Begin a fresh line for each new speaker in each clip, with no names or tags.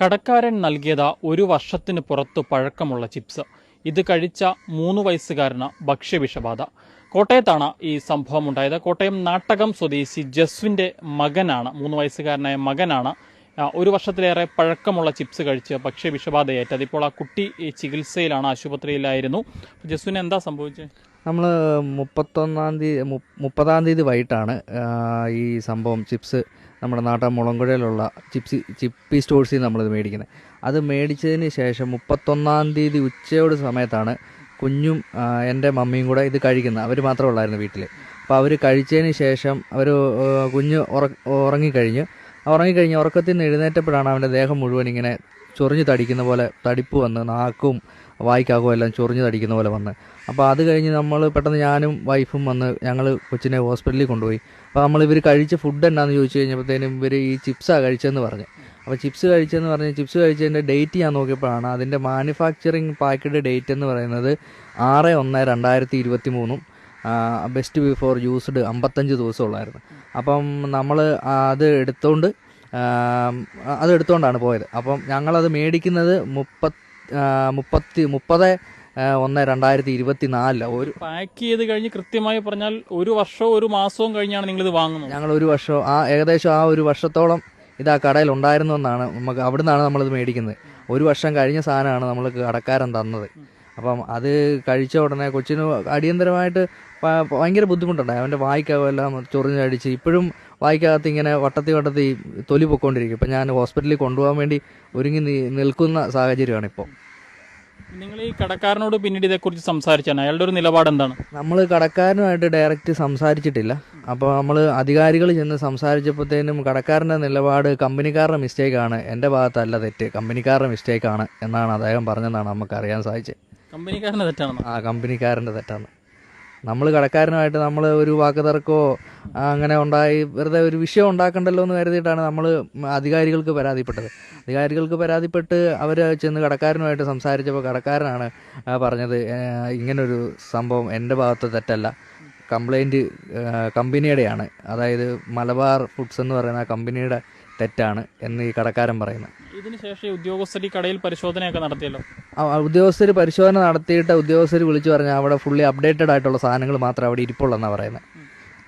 കടക്കാരൻ നൽകിയത് ഒരു വർഷത്തിന് പുറത്തു പഴക്കമുള്ള ചിപ്സ്. ഇത് കഴിച്ച മൂന്ന് വയസ്സുകാരന് ഭക്ഷ്യവിഷബാധ. കോട്ടയത്താണ് ഈ സംഭവം ഉണ്ടായത് കോട്ടയം നാട്ടകം സ്വദേശി ജസ്വിന്റെ മകനാണ് മൂന്ന് വയസ്സുകാരനായ മകനാണ് ഒരു വർഷത്തിലേറെ പഴക്കമുള്ള ചിപ്സ് കഴിച്ച് പക്ഷേ ഭക്ഷ്യവിഷബാധയേറ്റത് അതിപ്പോൾ ആ കുട്ടി ചികിത്സയിലാണ് ആശുപത്രിയിലായിരുന്നു. ജസ്വിന് എന്താ സംഭവിച്ചത്
നമ്മൾ മുപ്പത്തൊന്നാം തീയതി മുപ്പതാം തീയതി വൈകിട്ടാണ് ഈ സംഭവം ചിപ്സ് നമ്മുടെ നാട്ടിൽ മുളങ്കുഴയിലുള്ള ചിപ്സ് ചിപ്പി സ്റ്റോഴ്സിൽ നിന്ന് നമ്മളിത് മേടിക്കുന്നത്. അത് മേടിച്ചതിന് ശേഷം മുപ്പത്തൊന്നാം തീയതി ഉച്ചയോട് സമയത്താണ് കുഞ്ഞും എന്റെ മമ്മിയും കൂടെ ഇത് കഴിക്കുന്നത്. അവർ മാത്രമേ ഉള്ളായിരുന്നു വീട്ടിൽ അപ്പോൾ അവർ കഴിച്ചതിന് ശേഷം അവർ കുഞ്ഞ് ഉറ ഉറങ്ങിക്കഴിഞ്ഞ് ഉറങ്ങിക്കഴിഞ്ഞ് ഉറക്കത്തിൽ നിന്ന് എഴുന്നേറ്റപ്പോഴാണ് അവന്റെ ദേഹം മുഴുവൻ ഇങ്ങനെ ചൊറിഞ്ഞ് തടിക്കുന്ന പോലെ തടിപ്പ് വന്ന് നാക്കും വായിക്കാകും എല്ലാം ചൊറിഞ്ഞ് തടിക്കുന്ന പോലെ വന്ന്. അപ്പോൾ അത് കഴിഞ്ഞ് നമ്മൾ പെട്ടെന്ന് ഞാനും വൈഫും വന്ന് ഞങ്ങൾ കൊച്ചിനെ ഹോസ്പിറ്റലിൽ കൊണ്ടുപോയി. അപ്പോൾ നമ്മൾ ഇവർ കഴിച്ച ഫുഡ് എന്താണെന്ന് ചോദിച്ചു കഴിഞ്ഞപ്പോഴത്തേനും ഇവർ ഈ ചിപ്സാണ് കഴിച്ചതെന്ന് പറഞ്ഞു. അപ്പോൾ ചിപ്സ് കഴിച്ചതെന്ന് പറഞ്ഞ് ചിപ്സ് കഴിച്ചതിന്റെ ഡേറ്റ് ഞാൻ നോക്കിയപ്പോഴാണ് അതിന്റെ മാനുഫാക്ചറിങ് പാക്കഡ് ഡേറ്റ് എന്ന് പറയുന്നത് ആറ് ഒന്ന് രണ്ടായിരത്തി ഇരുപത്തി മൂന്നും ബെസ്റ്റ് ബിഫോർ യൂസ്ഡ് അമ്പത്തഞ്ച് ദിവസമുള്ളായിരുന്നു. അപ്പം നമ്മൾ അത് എടുത്തുകൊണ്ട് അത് എടുത്തുകൊണ്ടാണ് പോയത്. അപ്പം ഞങ്ങളത് മേടിക്കുന്നത് മുപ്പത് മുപ്പത്തി മുപ്പത് ഒന്ന് രണ്ടായിരത്തി ഇരുപത്തി നാലിലാണ് ഒരു
പാക്ക് ചെയ്ത് കഴിഞ്ഞ് കൃത്യമായി പറഞ്ഞാൽ ഒരു വർഷവും ഒരു മാസവും കഴിഞ്ഞാണ് നിങ്ങൾ ഇത് വാങ്ങുന്നത്.
ഞങ്ങൾ ഒരു വർഷം ആ ഏകദേശം ആ ഒരു വർഷത്തോളം ഇത് ആ കടയിൽ ഉണ്ടായിരുന്നു എന്നാണ് നമുക്ക് അവിടുന്നാണ് നമ്മളിത് മേടിക്കുന്നത്. ഒരു വർഷം കഴിഞ്ഞ സാധനമാണ് നമ്മൾ കടക്കാരൻ തന്നത്. അപ്പം അത് കഴിച്ച ഉടനെ കൊച്ചിന് അടിയന്തരമായിട്ട് ഭയങ്കര ബുദ്ധിമുട്ടുണ്ടായി. അവന്റെ വായിക്കാവെല്ലാം ചൊറിഞ്ഞടിച്ച് ഇപ്പോഴും വായിക്കകത്ത് ഇങ്ങനെ വട്ടത്തി വട്ടത്തി തൊലി പൊക്കോണ്ടിരിക്കും. ഇപ്പം ഞാൻ ഹോസ്പിറ്റലിൽ കൊണ്ടുപോകാൻ വേണ്ടി ഒരുങ്ങി നിൽക്കുന്ന സാഹചര്യമാണ് ഇപ്പോൾ
നിങ്ങൾ ഈ കടക്കാരനോട് പിന്നീട് ഇതേക്കുറിച്ച് സംസാരിച്ചാണ്. അയാളുടെ ഒരു നിലപാട് എന്താണ്?
നമ്മൾ കടക്കാരനുമായിട്ട് ഡയറക്റ്റ് സംസാരിച്ചിട്ടില്ല. അപ്പോൾ നമ്മൾ അധികാരികൾ ചെന്ന് സംസാരിച്ചപ്പോഴത്തേനും കടക്കാരന്റെ നിലപാട് കമ്പനിക്കാരുടെ ആണ്. എന്റെ ഭാഗത്തല്ല തെറ്റ്. കമ്പനിക്കാരുടെ മിസ്റ്റേക്കാണ് എന്നാണ് അദ്ദേഹം പറഞ്ഞതെന്നാണ് നമുക്ക് അറിയാൻ സാധിച്ചത്.
കമ്പനിക്കാരന്റെ തെറ്റാണ്
ആ കമ്പനിക്കാരന്റെ തെറ്റാണ്. നമ്മൾ കടക്കാരനുമായിട്ട് നമ്മൾ ഒരു വാക്ക് തർക്കമോ അങ്ങനെ ഉണ്ടായി വെറുതെ ഒരു വിഷയം ഉണ്ടാക്കണ്ടല്ലോ എന്ന് കരുതിയിട്ടാണ് നമ്മൾ അധികാരികൾക്ക് പരാതിപ്പെട്ടത്. അധികാരികൾക്ക് പരാതിപ്പെട്ട് അവർ ചെന്ന് കടക്കാരനുമായിട്ട് സംസാരിച്ചപ്പോൾ കടക്കാരനാണ് പറഞ്ഞത് "ഏ, ഇങ്ങനൊരു സംഭവം എന്റെ ഭാഗത്ത് തെറ്റല്ല. കംപ്ലൈന്റ് കമ്പനിയുടെയാണ്. അതായത് മലബാർ ഫുഡ്സ് എന്ന് പറയുന്ന കമ്പനിയുടെ തെറ്റാണ് എന്ന് ഈ കടക്കാരൻ പറയുന്നത്.
ഇതിനുശേഷം ഉദ്യോഗസ്ഥർ ഈ കടയിൽ പരിശോധനയൊക്കെ നടത്തിയല്ലോ?
ഉദ്യോഗസ്ഥർ പരിശോധന നടത്തിയിട്ട് ഉദ്യോഗസ്ഥർ വിളിച്ചു പറഞ്ഞാൽ അവിടെ ഫുള്ളി അപ്ഡേറ്റഡ് ആയിട്ടുള്ള സാധനങ്ങൾ മാത്രമേ അവിടെ ഇരിപ്പുള്ളെന്നാണ് പറയുന്നത്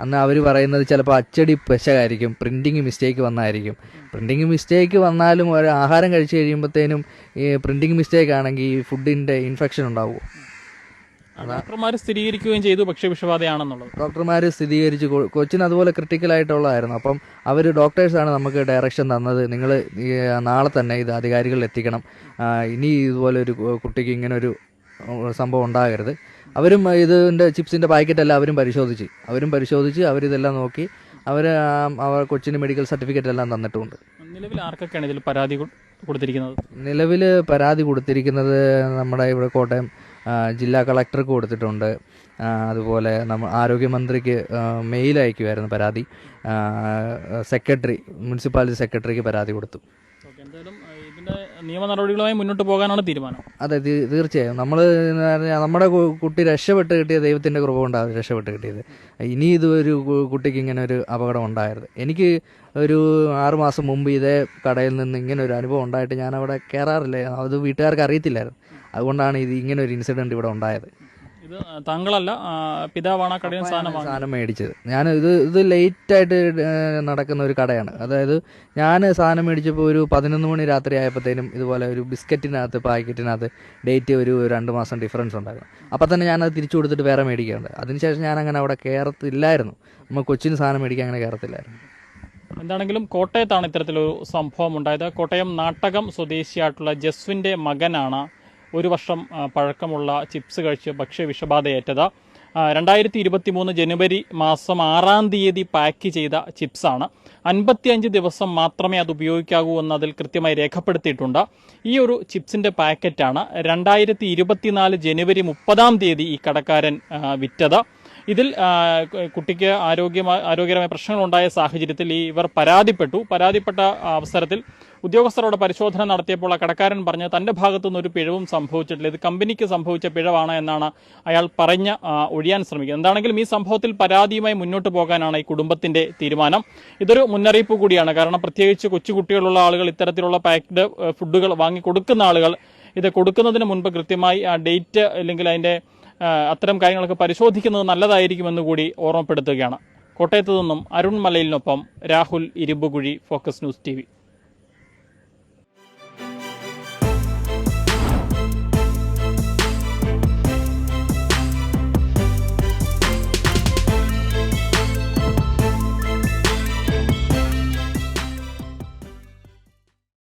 അന്ന് അവർ പറയുന്നത് ചിലപ്പോൾ അച്ചടി പെശകായിരിക്കും പ്രിന്റിങ് മിസ്റ്റേക്ക് വന്നായിരിക്കും. പ്രിന്റിങ് മിസ്റ്റേക്ക് വന്നാലും ആഹാരം കഴിച്ചു കഴിയുമ്പോഴത്തേനും ഈ പ്രിന്റിങ് മിസ്റ്റേക്ക് ആണെങ്കിൽ ഈ ഫുഡിന്റെ ഇൻഫെക്ഷൻ ഉണ്ടാവുമോ
ഡോക്ടർമാർ സ്ഥിരീകരിക്കുകയും ചെയ്തു പക്ഷേ വിഷബാധയാണെന്നുള്ളത്.
ഡോക്ടർമാർ സ്ഥിരീകരിച്ചു. കൊച്ചിന് അതുപോലെ ക്രിട്ടിക്കൽ ആയിട്ടുള്ളതായിരുന്നു അപ്പം അവർ ഡോക്ടേഴ്സാണ് നമുക്ക് ഡയറക്ഷൻ തന്നത്. നിങ്ങൾ നാളെ തന്നെ ഇത് അധികാരികളിൽ എത്തിക്കണം. ഇനി ഇതുപോലെ ഒരു കുട്ടിക്ക് ഇങ്ങനെ ഒരു സംഭവം ഉണ്ടാകരുത്. അവരും ഇതിന്റെ ചിപ്സിന്റെ പാക്കറ്റെല്ലാം അവരും പരിശോധിച്ച്. അവരും പരിശോധിച്ച് അവരിതെല്ലാം നോക്കി അവർ അവർ കൊച്ചിന് മെഡിക്കൽ സർട്ടിഫിക്കറ്റ് എല്ലാം തന്നിട്ടുണ്ട്
നിലവിൽ ആർക്കൊക്കെയാണ് ഇതിൽ പരാതി കൊടുത്തിരിക്കുന്നത്?
നിലവിൽ പരാതി കൊടുത്തിരിക്കുന്നത് നമ്മുടെ ഇവിടെ കോട്ടയം ജില്ലാ കളക്ടർക്ക് കൊടുത്തിട്ടുണ്ട്. അതുപോലെ നമ്മൾ ആരോഗ്യമന്ത്രിക്ക് മെയിൽ അയക്കുമായിരുന്നു പരാതി. സെക്രട്ടറി മുനിസിപ്പാലിറ്റി സെക്രട്ടറിക്ക് പരാതി കൊടുത്തു.
എന്തായാലും നിയമ നടപടികളുമായി മുന്നോട്ട് പോകാനാണ് തീരുമാനം.
അതെ തീർച്ചയായും. നമ്മൾ നമ്മുടെ കുട്ടി രക്ഷപ്പെട്ട് കിട്ടിയ ദൈവത്തിന്റെ കൃപ കൊണ്ടാണ് രക്ഷപ്പെട്ട് കിട്ടിയത്. ഇനി ഇത് ഒരു കുട്ടിക്ക് ഇങ്ങനെ ഒരു അപകടം ഉണ്ടായത് എനിക്ക് ഒരു ആറുമാസം മുമ്പ് ഇതേ കടയിൽ നിന്ന് ഇങ്ങനെ ഒരു അനുഭവം ഉണ്ടായിട്ട് ഞാൻ അവിടെ കയറാറില്ല അത് വീട്ടുകാർക്ക് അറിയത്തില്ലായിരുന്നു. അതുകൊണ്ടാണ് ഇത് ഇങ്ങനെ ഒരു ഇൻസിഡന്റ് ഇവിടെ ഉണ്ടായത്.
ഇത് താങ്കളല്ല പിതാവാണ് ആ കടയിൽ സാധനം
സാധനം മേടിച്ചത്. ഞാൻ ഇത് ഇത് ലേറ്റായിട്ട് നടക്കുന്ന ഒരു കടയാണ്. അതായത് ഞാൻ സാധനം മേടിച്ചപ്പോൾ ഒരു പതിനൊന്ന് മണി രാത്രി ആയപ്പോഴത്തേനും ഇതുപോലെ ഒരു ബിസ്ക്കറ്റിനകത്ത് പാക്കറ്റിനകത്ത് ഡേറ്റ് ഒരു രണ്ട് മാസം ഡിഫറൻസ് ഉണ്ടായിരുന്നു. അപ്പം തന്നെ ഞാനത് തിരിച്ചു കൊടുത്തിട്ട് വേറെ മേടിക്കാറുണ്ട്. അതിനുശേഷം ഞാൻ അങ്ങനെ അവിടെ കയറത്തില്ലായിരുന്നു നമ്മൾ കൊച്ചിന് സാധനം മേടിക്കാൻ അങ്ങനെ കയറത്തില്ലായിരുന്നു
എന്താണെങ്കിലും കോട്ടയത്താണ് ഇത്തരത്തിലൊരു സംഭവം ഉണ്ടായത്. കോട്ടയം നാട്ടകം സ്വദേശിയായിട്ടുള്ള ജസ്വിന്റെ മകനാണ് ഒരു വർഷം പഴക്കമുള്ള ചിപ്സ് കഴിച്ച് ഭക്ഷ്യ വിഷബാധയേറ്റത്. രണ്ടായിരത്തി ഇരുപത്തി മൂന്ന് ജനുവരി മാസം ആറാം തീയതി പാക്ക് ചെയ്ത ചിപ്സാണ്. അൻപത്തിയഞ്ച് ദിവസം മാത്രമേ അത് ഉപയോഗിക്കാവൂ എന്ന് അതിൽ കൃത്യമായി രേഖപ്പെടുത്തിയിട്ടുണ്ട്. ഈ ഒരു ചിപ്സിന്റെ പാക്കറ്റാണ് രണ്ടായിരത്തി ഇരുപത്തിനാല് ജനുവരി മുപ്പതാം തീയതി ഈ കടക്കാരൻ വിറ്റത്. ഇതിൽ കുട്ടിക്ക് ആരോഗ്യമായ ആരോഗ്യപരമായ പ്രശ്നങ്ങളുണ്ടായ സാഹചര്യത്തിൽ ഈ ഇവർ പരാതിപ്പെട്ടു. പരാതിപ്പെട്ട അവസരത്തിൽ ഉദ്യോഗസ്ഥരോട് പരിശോധന നടത്തിയപ്പോൾ ആ കടക്കാരൻ പറഞ്ഞ് തന്റെ ഭാഗത്തുനിന്ന് ഒരു പിഴവും സംഭവിച്ചിട്ടില്ല. ഇത് കമ്പനിക്ക് സംഭവിച്ച പിഴവാണ് എന്നാണ് അയാൾ പറഞ്ഞ് ഒഴിയാൻ ശ്രമിക്കുന്നത്. എന്താണെങ്കിലും ഈ സംഭവത്തിൽ പരാതിയുമായി മുന്നോട്ട് പോകാനാണ് ഈ കുടുംബത്തിന്റെ തീരുമാനം. ഇതൊരു മുന്നറിയിപ്പ് കൂടിയാണ്. കാരണം പ്രത്യേകിച്ച് കൊച്ചുകുട്ടികളുള്ള ആളുകൾ ഇത്തരത്തിലുള്ള പാക്ഡ് ഫുഡുകൾ വാങ്ങി കൊടുക്കുന്ന ആളുകൾ ഇത് കൊടുക്കുന്നതിന് മുൻപ് കൃത്യമായി ആ ഡേറ്റ് അല്ലെങ്കിൽ അതിന്റെ അത്തരം കാര്യങ്ങളൊക്കെ പരിശോധിക്കുന്നത് നല്ലതായിരിക്കുമെന്ന് കൂടി ഓർമ്മപ്പെടുത്തുകയാണ്. കോട്ടയത്തു നിന്നും Arun മലയിലിനൊപ്പം Rahul Irumbukuzhi Focus News T